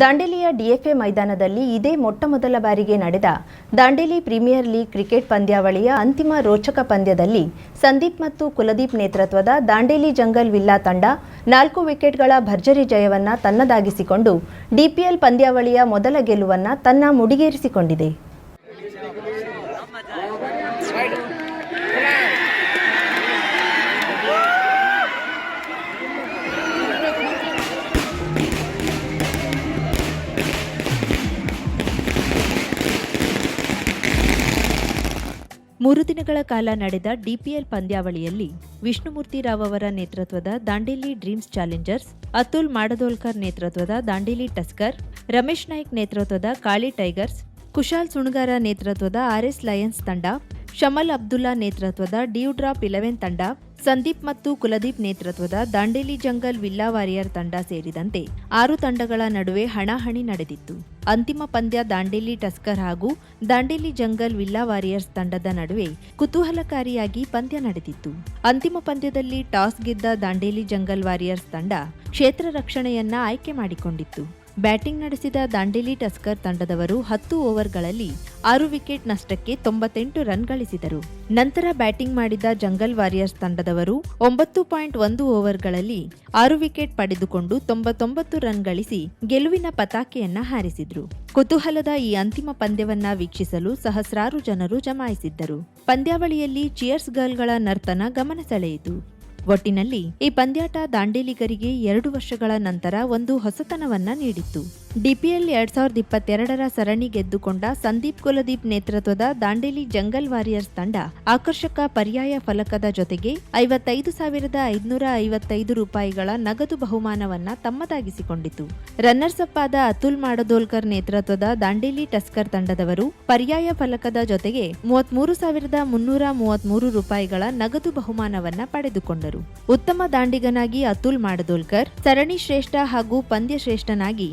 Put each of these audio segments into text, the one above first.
ದಾಂಡೇಲಿಯ ಡಿಎಫ್ಎ ಮೈದಾನದಲ್ಲಿ ಇದೇ ಮೊಟ್ಟಮೊದಲ ಬಾರಿಗೆ ನಡೆದ ದಾಂಡೇಲಿ ಪ್ರೀಮಿಯರ್ ಲೀಗ್ ಕ್ರಿಕೆಟ್ ಪಂದ್ಯಾವಳಿಯ ಅಂತಿಮ ರೋಚಕ ಪಂದ್ಯದಲ್ಲಿ ಸಂದೀಪ್ ಮತ್ತು ಕುಲದೀಪ್ ನೇತೃತ್ವದ ದಾಂಡೇಲಿ ಜಂಗಲ್ ವಿಲ್ಲಾ ತಂಡ ನಾಲ್ಕು ವಿಕೆಟ್ಗಳ ಭರ್ಜರಿ ಜಯವನ್ನ ತನ್ನದಾಗಿಸಿಕೊಂಡು ಡಿಪಿಎಲ್ ಪಂದ್ಯಾವಳಿಯ ಮೊದಲ ಗೆಲುವನ್ನ ತನ್ನ ಮುಡಿಗೇರಿಸಿಕೊಂಡಿದೆ. ಮೂರು ದಿನಗಳ ಕಾಲ ನಡೆದ ಡಿಪಿಎಲ್ ಪಂದ್ಯಾವಳಿಯಲ್ಲಿ ವಿಷ್ಣುಮೂರ್ತಿ ರಾವ್ ಅವರ ನೇತೃತ್ವದ ದಾಂಡೇಲಿ ಡ್ರೀಮ್ಸ್ ಚಾಲೆಂಜರ್ಸ್, ಅತುಲ್ ಮಾಡದೋಲ್ಕರ್ ನೇತೃತ್ವದ ದಾಂಡೇಲಿ ಟಸ್ಕರ್, ರಮೇಶ್ ನಾಯ್ಕ್ ನೇತೃತ್ವದ ಕಾಳಿ ಟೈಗರ್ಸ್, ಕುಶಾಲ್ ಸುಣಗಾರ ನೇತೃತ್ವದ ಆರ್ಎಸ್ ಲಯನ್ಸ್ ತಂಡ ಶಮಲ್ ಅಬ್ದುಲ್ಲಾ ನೇತೃತ್ವದ ಡ್ರಾಪ್ ಇಲೆವೆನ್ ತಂಡ, ಸಂದೀಪ್ ಮತ್ತು ಕುಲದೀಪ್ ನೇತೃತ್ವದ ದಾಂಡೇಲಿ ಜಂಗಲ್ ವಿಲ್ಲಾ ವಾರಿಯರ್ ತಂಡ ಸೇರಿದಂತೆ ಆರು ತಂಡಗಳ ನಡುವೆ ಹಣಾಹಣಿ ನಡೆದಿತ್ತು. ಅಂತಿಮ ಪಂದ್ಯ ದಾಂಡೇಲಿ ಟಸ್ಕರ್ ಹಾಗೂ ದಾಂಡೇಲಿ ಜಂಗಲ್ ವಿಲ್ಲಾ ವಾರಿಯರ್ಸ್ ತಂಡದ ನಡುವೆ ಕುತೂಹಲಕಾರಿಯಾಗಿ ಪಂದ್ಯ ನಡೆದಿತ್ತು. ಅಂತಿಮ ಪಂದ್ಯದಲ್ಲಿ ಟಾಸ್ ಗೆದ್ದ ದಾಂಡೇಲಿ ಜಂಗಲ್ ವಾರಿಯರ್ಸ್ ತಂಡ ಕ್ಷೇತ್ರ ರಕ್ಷಣೆಯನ್ನ ಆಯ್ಕೆ ಮಾಡಿಕೊಂಡಿತ್ತು. ಬ್ಯಾಟಿಂಗ್ ನಡೆಸಿದ ದಾಂಡೇಲಿ ಟಸ್ಕರ್ ತಂಡದವರು ಹತ್ತು ಓವರ್ಗಳಲ್ಲಿ ಆರು ವಿಕೆಟ್ ನಷ್ಟಕ್ಕೆ ತೊಂಬತ್ತೆಂಟು ರನ್ ಗಳಿಸಿದರು. ನಂತರ ಬ್ಯಾಟಿಂಗ್ ಮಾಡಿದ ಜಂಗಲ್ ವಾರಿಯರ್ಸ್ ತಂಡದವರು ಒಂಬತ್ತು ಪಾಯಿಂಟ್ ಒಂದು ಓವರ್ಗಳಲ್ಲಿ ಆರು ವಿಕೆಟ್ ಪಡೆದುಕೊಂಡು ತೊಂಬತ್ತೊಂಬತ್ತು ರನ್ ಗಳಿಸಿ ಗೆಲುವಿನ ಪತಾಕೆಯನ್ನ ಹಾರಿಸಿದ್ರು. ಕುತೂಹಲದ ಈ ಅಂತಿಮ ಪಂದ್ಯವನ್ನ ವೀಕ್ಷಿಸಲು ಸಹಸ್ರಾರು ಜನರು ಜಮಾಯಿಸಿದ್ದರು. ಪಂದ್ಯಾವಳಿಯಲ್ಲಿ ಚಿಯರ್ಸ್ ಗರ್ಲ್ಗಳ ನರ್ತನ ಗಮನ ಸೆಳೆಯಿತು. ಒಟ್ಟಿನಲ್ಲಿ ಈ ಪಂದ್ಯಾಟ ದಾಂಡೇಲಿಗರಿಗೆ ಎರಡು ವರ್ಷಗಳ ನಂತರ ಒಂದು ಹೊಸತನವನ್ನ ನೀಡಿತ್ತು. ಡಿಪಿಎಲ್ ಎರಡ್ ಸಾವಿರದ ಇಪ್ಪತ್ತೆರಡರ ಸರಣಿ ಗೆದ್ದುಕೊಂಡ ಸಂದೀಪ್ ಕುಲದೀಪ್ ನೇತೃತ್ವದ ದಾಂಡೇಲಿ ಜಂಗಲ್ ವಾರಿಯರ್ಸ್ ತಂಡ ಆಕರ್ಷಕ ಪರ್ಯಾಯ ಫಲಕದ ಜೊತೆಗೆ ಐವತ್ತೈದು ಸಾವಿರದ ಐದುನೂರ ಐವತ್ತೈದು ರೂಪಾಯಿಗಳ ನಗದು ಬಹುಮಾನವನ್ನ ತಮ್ಮದಾಗಿಸಿಕೊಂಡಿತು. ರನ್ನರ್ಸ್ ಅಪ್ ಆದ ಅತುಲ್ ಮಾಡದೋಲ್ಕರ್ ನೇತೃತ್ವದ ದಾಂಡೇಲಿ ಟಸ್ಕರ್ ತಂಡದವರು ಪರ್ಯಾಯ ಫಲಕದ ಜೊತೆಗೆ ಮೂವತ್ಮೂರು ಸಾವಿರದ ಮುನ್ನೂರ ಮೂವತ್ಮೂರು ರೂಪಾಯಿಗಳ ನಗದು ಬಹುಮಾನವನ್ನ ಪಡೆದುಕೊಂಡರು. ಉತ್ತಮ ದಾಂಡಿಗನಾಗಿ ಅತುಲ್ ಮಾಡದೋಲ್ಕರ್ ಸರಣಿ ಶ್ರೇಷ್ಠ ಹಾಗೂ ಪಂದ್ಯ ಶ್ರೇಷ್ಠನಾಗಿ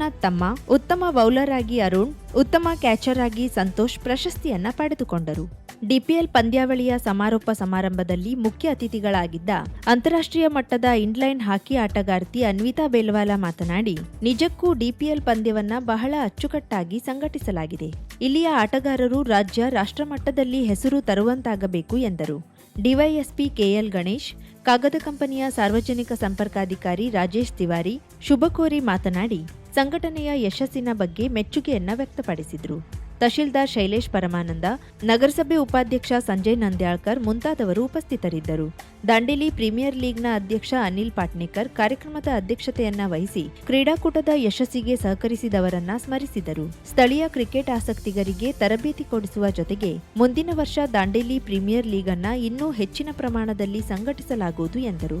ಮಂಜುನಾಥ್ ತಮ್ಮ, ಉತ್ತಮ ಬೌಲರ್ ಆಗಿ ಅರುಣ್, ಉತ್ತಮ ಕ್ಯಾಚರ್ ಆಗಿ ಸಂತೋಷ್ ಪ್ರಶಸ್ತಿಯನ್ನ ಪಡೆದುಕೊಂಡರು. ಡಿಪಿಎಲ್ ಪಂದ್ಯಾವಳಿಯ ಸಮಾರೋಪ ಸಮಾರಂಭದಲ್ಲಿ ಮುಖ್ಯ ಅತಿಥಿಗಳಾಗಿದ್ದ ಅಂತಾರಾಷ್ಟ್ರೀಯ ಮಟ್ಟದ ಇಂಡ್ಲೈನ್ ಹಾಕಿ ಆಟಗಾರ್ತಿ ಅನ್ವಿತಾ ಬೇಲ್ವಾಲಾ ಮಾತನಾಡಿ, ನಿಜಕ್ಕೂ ಡಿಪಿಎಲ್ ಪಂದ್ಯವನ್ನ ಬಹಳ ಅಚ್ಚುಕಟ್ಟಾಗಿ ಸಂಘಟಿಸಲಾಗಿದೆ. ಇಲ್ಲಿಯ ಆಟಗಾರರು ರಾಜ್ಯ ರಾಷ್ಟ್ರಮಟ್ಟದಲ್ಲಿ ಹೆಸರು ತರುವಂತಾಗಬೇಕು ಎಂದರು. ಡಿವೈಎಸ್ಪಿ ಕೆಎಲ್ ಗಣೇಶ್, ಕಾಗದ ಕಂಪನಿಯ ಸಾರ್ವಜನಿಕ ಸಂಪರ್ಕಾಧಿಕಾರಿ ರಾಜೇಶ್ ತಿವಾರಿ, ಶುಭಕೋರಿ ಮಾತನಾಡಿ ಸಂಘಟನೆಯ ಯಶಸ್ಸಿನ ಬಗ್ಗೆ ಮೆಚ್ಚುಗೆಯನ್ನ ವ್ಯಕ್ತಪಡಿಸಿದರು. ತಹಶೀಲ್ದಾರ್ ಶೈಲೇಶ್ ಪರಮಾನಂದ, ನಗರಸಭೆ ಉಪಾಧ್ಯಕ್ಷ ಸಂಜಯ್ ನಂದ್ಯಾಳ್ಕರ್ ಮುಂತಾದವರು ಉಪಸ್ಥಿತರಿದ್ದರು. ದಾಂಡೇಲಿ ಪ್ರೀಮಿಯರ್ ಲೀಗ್ನ ಅಧ್ಯಕ್ಷ ಅನಿಲ್ ಪಾಟ್ನೇಕರ್ ಕಾರ್ಯಕ್ರಮದ ಅಧ್ಯಕ್ಷತೆಯನ್ನ ವಹಿಸಿ ಕ್ರೀಡಾಕೂಟದ ಯಶಸ್ಸಿಗೆ ಸಹಕರಿಸಿದವರನ್ನ ಸ್ಮರಿಸಿದರು. ಸ್ಥಳೀಯ ಕ್ರಿಕೆಟ್ ಆಸಕ್ತಿಗರಿಗೆ ತರಬೇತಿ ಕೊಡಿಸುವ ಜೊತೆಗೆ ಮುಂದಿನ ವರ್ಷ ದಾಂಡೇಲಿ ಪ್ರೀಮಿಯರ್ ಲೀಗ್ ಅನ್ನ ಇನ್ನೂ ಹೆಚ್ಚಿನ ಪ್ರಮಾಣದಲ್ಲಿ ಸಂಘಟಿಸಲಾಗುವುದು ಎಂದರು.